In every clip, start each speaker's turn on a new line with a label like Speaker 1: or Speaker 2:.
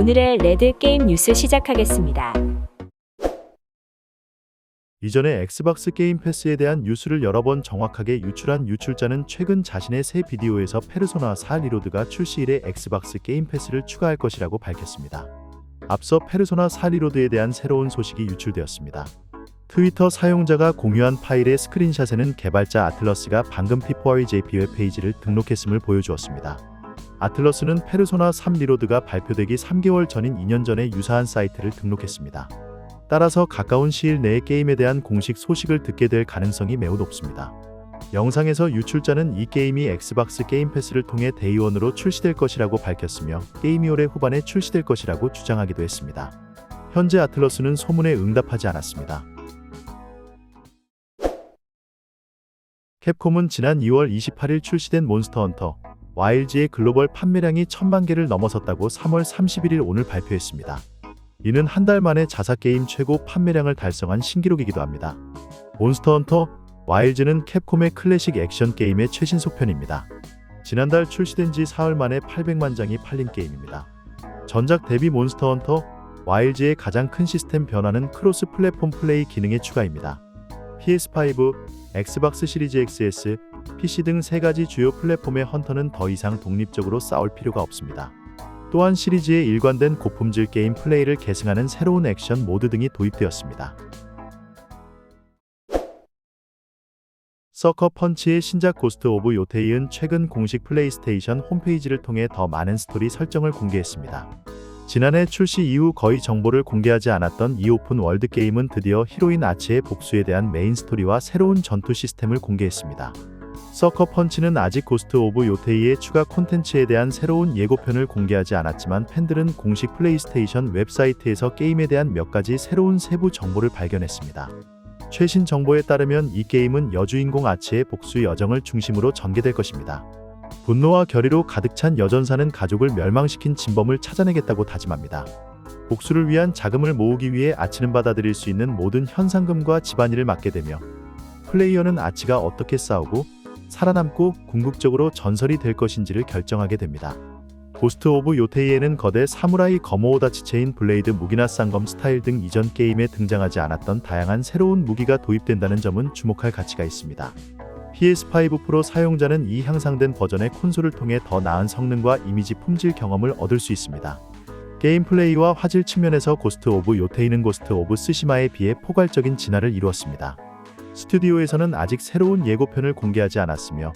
Speaker 1: 오늘의 레드 게임 뉴스 시작하겠습니다.
Speaker 2: 이전에 엑스박스 게임 패스에 대한 뉴스를 여러 번 정확하게 유출한 유출자는 최근 자신의 새 비디오에서 페르소나 4 리로드가 출시일에 엑스박스 게임 패스를 추가할 것이라고 밝혔습니다. 앞서 페르소나 4 리로드에 대한 새로운 소식이 유출되었습니다. 트위터 사용자가 공유한 파일의 스크린샷에는 개발자 아틀러스가 방금 P4의 JP 웹페이지를 등록했음을 보여주었습니다. 아틀러스는 페르소나 3 리로드가 발표되기 3개월 전인 2년 전에 유사한 사이트를 등록했습니다. 따라서 가까운 시일 내에 게임에 대한 공식 소식을 듣게 될 가능성이 매우 높습니다. 영상에서 유출자는 이 게임이 엑스박스 게임 패스를 통해 데이원으로 출시될 것이라고 밝혔으며 게임이 올해 후반에 출시될 것이라고 주장하기도 했습니다. 현재 아틀러스는 소문에 응답하지 않았습니다. 캡콤은 지난 2월 28일 출시된 몬스터 헌터 와일즈의 글로벌 판매량이 천만 개를 넘어섰다고 3월 31일 오늘 발표했습니다. 이는 한 달 만에 자사 게임 최고 판매량을 달성한 신기록이기도 합니다. 몬스터 헌터 와일즈는 캡콤의 클래식 액션 게임의 최신 속편입니다. 지난달 출시된 지 사흘 만에 800만 장이 팔린 게임입니다. 전작 대비 몬스터 헌터 와일즈의 가장 큰 시스템 변화는 크로스 플랫폼 플레이 기능의 추가입니다. PS5, 엑스박스 시리즈 XS, PC 등 세 가지 주요 플랫폼의 헌터는 더 이상 독립적으로 싸울 필요가 없습니다. 또한 시리즈의 일관된 고품질 게임 플레이를 계승하는 새로운 액션 모드 등이 도입되었습니다. 서커 펀치의 신작 고스트 오브 요테이은 최근 공식 플레이스테이션 홈페이지를 통해 더 많은 스토리 설정을 공개했습니다. 지난해 출시 이후 거의 정보를 공개하지 않았던 이 오픈 월드 게임은 드디어 히로인 아치의 복수에 대한 메인 스토리와 새로운 전투 시스템을 공개했습니다. 서커 펀치는 아직 고스트 오브 요테이의 추가 콘텐츠에 대한 새로운 예고편을 공개하지 않았지만 팬들은 공식 플레이스테이션 웹사이트에서 게임에 대한 몇 가지 새로운 세부 정보를 발견했습니다. 최신 정보에 따르면 이 게임은 여주인공 아치의 복수 여정을 중심으로 전개될 것입니다. 분노와 결의로 가득 찬 여전사는 가족을 멸망시킨 진범을 찾아내겠다고 다짐합니다. 복수를 위한 자금을 모으기 위해 아치는 받아들일 수 있는 모든 현상금과 집안일을 맡게 되며 플레이어는 아치가 어떻게 싸우고 살아남고 궁극적으로 전설이 될 것인지를 결정하게 됩니다. 고스트 오브 요테이에는 거대 사무라이 거모오다치 체인 블레이드 무기나 쌍검 스타일 등 이전 게임에 등장하지 않았던 다양한 새로운 무기가 도입된다는 점은 주목할 가치가 있습니다. PS5 프로 사용자는 이 향상된 버전의 콘솔을 통해 더 나은 성능과 이미지 품질 경험을 얻을 수 있습니다. 게임 플레이와 화질 측면에서 고스트 오브 요테이는 고스트 오브 스시마에 비해 포괄적인 진화를 이루었습니다. 스튜디오에서는 아직 새로운 예고편을 공개하지 않았으며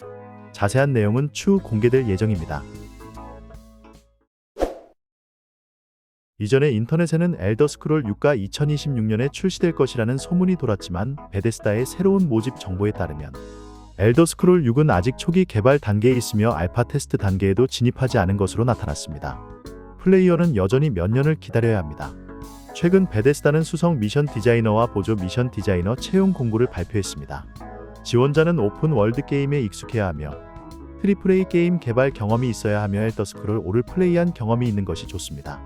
Speaker 2: 자세한 내용은 추후 공개될 예정입니다. 이전에 인터넷에는 엘더 스크롤 6가 2026년에 출시될 것이라는 소문이 돌았지만 베데스다의 새로운 모집 정보에 따르면 엘더 스크롤 6은 아직 초기 개발 단계에 있으며 알파 테스트 단계에도 진입하지 않은 것으로 나타났습니다. 플레이어는 여전히 몇 년을 기다려야 합니다. 최근 베데스다는 수성 미션 디자이너와 보조 미션 디자이너 채용 공고를 발표했습니다. 지원자는 오픈 월드 게임에 익숙해야 하며 트리플 A 게임 개발 경험이 있어야 하며 엘더 스크롤 5를 플레이한 경험이 있는 것이 좋습니다.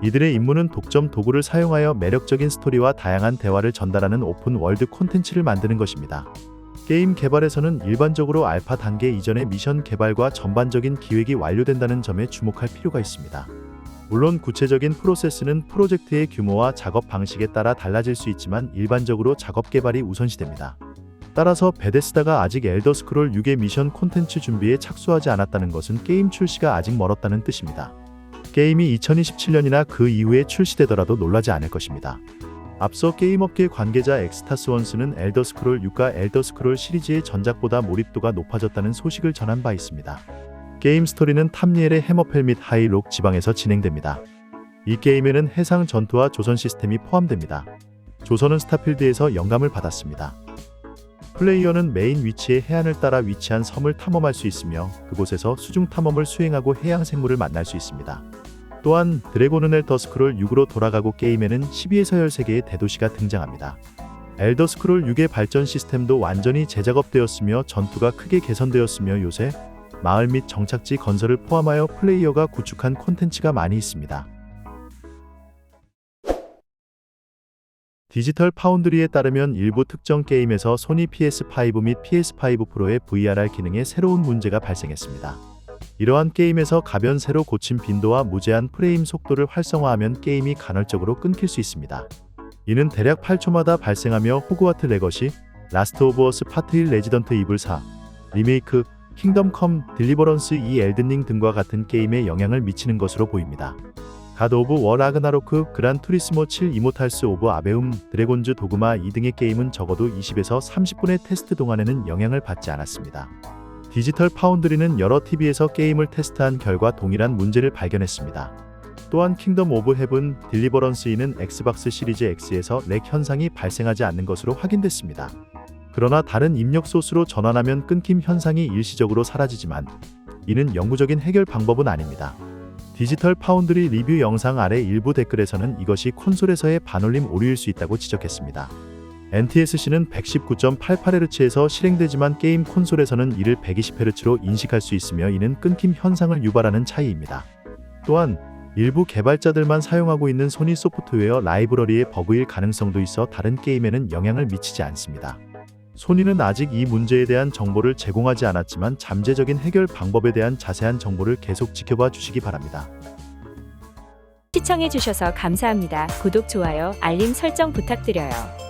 Speaker 2: 이들의 임무는 독점 도구를 사용하여 매력적인 스토리와 다양한 대화를 전달하는 오픈 월드 콘텐츠를 만드는 것입니다. 게임 개발에서는 일반적으로 알파 단계 이전의 미션 개발과 전반적인 기획이 완료된다는 점에 주목할 필요가 있습니다. 물론 구체적인 프로세스는 프로젝트의 규모와 작업 방식에 따라 달라질 수 있지만 일반적으로 작업 개발이 우선시됩니다. 따라서 베데스다가 아직 엘더 스크롤 6의 미션 콘텐츠 준비에 착수하지 않았다는 것은 게임 출시가 아직 멀었다는 뜻입니다. 게임이 2027년이나 그 이후에 출시되더라도 놀라지 않을 것입니다. 앞서 게임업계 관계자 엑스타스원스는 엘더 스크롤 6과 엘더 스크롤 시리즈의 전작보다 몰입도가 높아졌다는 소식을 전한 바 있습니다. 게임 스토리는 탐리엘의 해머펠 및 하이록 지방에서 진행됩니다. 이 게임에는 해상 전투와 조선 시스템이 포함됩니다. 조선은 스타필드에서 영감을 받았습니다. 플레이어는 메인 위치의 해안을 따라 위치한 섬을 탐험할 수 있으며 그곳에서 수중 탐험을 수행하고 해양 생물을 만날 수 있습니다. 또한 드래곤은 엘 더 스크롤 6으로 돌아가고 게임에는 12에서 13개의 대도시가 등장합니다. 엘더 스크롤 6의 발전 시스템도 완전히 재작업되었으며 전투가 크게 개선되었으며 요새 마을 및 정착지 건설을 포함하여 플레이어가 구축한 콘텐츠가 많이 있습니다. 디지털 파운드리에 따르면 일부 특정 게임에서 소니 PS5 및 PS5 프로의 VRR 기능에 새로운 문제가 발생했습니다. 이러한 게임에서 가변 새로 고친 빈도와 무제한 프레임 속도를 활성화하면 게임이 간헐적으로 끊길 수 있습니다. 이는 대략 8초마다 발생하며 호그와트 레거시, 라스트 오브 어스 파트 1 레지던트 이블 4, 리메이크, 킹덤 컴, 딜리버런스 2 엘든링 등과 같은 게임에 영향을 미치는 것으로 보입니다. 가드 오브 워 라그나로크, 그란 투리스모 7 이모탈스 오브 아베움, 드래곤즈 도그마 2 등의 게임은 적어도 20에서 30분의 테스트 동안에는 영향을 받지 않았습니다. 디지털 파운드리는 여러 TV에서 게임을 테스트한 결과 동일한 문제를 발견했습니다. 또한 킹덤 오브 헤븐, 딜리버런스 2는 엑스박스 시리즈 X에서 렉 현상이 발생하지 않는 것으로 확인됐습니다. 그러나 다른 입력 소스로 전환하면 끊김 현상이 일시적으로 사라지지만 이는 영구적인 해결 방법은 아닙니다. 디지털 파운드리 리뷰 영상 아래 일부 댓글에서는 이것이 콘솔에서의 반올림 오류일 수 있다고 지적했습니다. NTSC는 119.88Hz에서 실행되지만 게임 콘솔에서는 이를 120Hz로 인식할 수 있으며 이는 끊김 현상을 유발하는 차이입니다. 또한 일부 개발자들만 사용하고 있는 소니 소프트웨어 라이브러리의 버그일 가능성도 있어 다른 게임에는 영향을 미치지 않습니다. 소니는 아직 이 문제에 대한 정보를 제공하지 않았지만 잠재적인 해결 방법에 대한 자세한 정보를 계속 지켜봐 주시기 바랍니다.
Speaker 1: 시청해주셔서 감사합니다. 구독, 좋아요, 알림 설정 부탁드려요.